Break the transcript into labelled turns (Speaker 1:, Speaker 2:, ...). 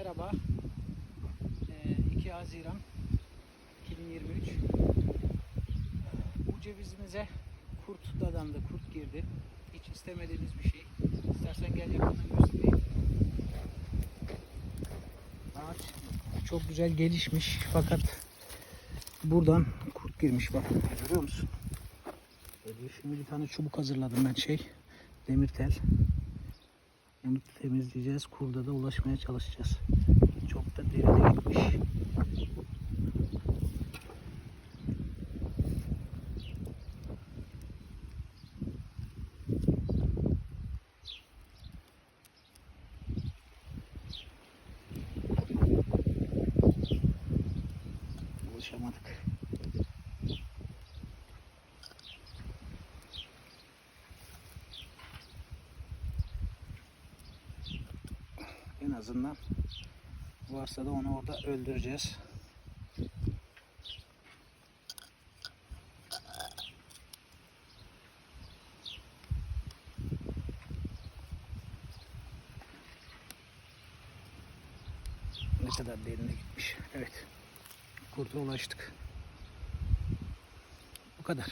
Speaker 1: Merhaba. Ee, 2 Haziran 2023. Bu cevizimize kurt dadandı, kurt girdi. Hiç istemediğimiz bir şey. İstersen gel yakından göstereyim. Ağaç çok güzel gelişmiş fakat buradan kurt girmiş bak. Görüyor musun? Böyle şimdi bir tane çubuk hazırladım ben şey. Demir tel. Onu temizleyeceğiz. Kurda da ulaşmaya çalışacağız. Çok da derine gitmiş. Ulaşamadık. En azından varsa da onu orada öldüreceğiz. Ne kadar derine gitmiş. Evet. Kurta ulaştık. Bu kadar.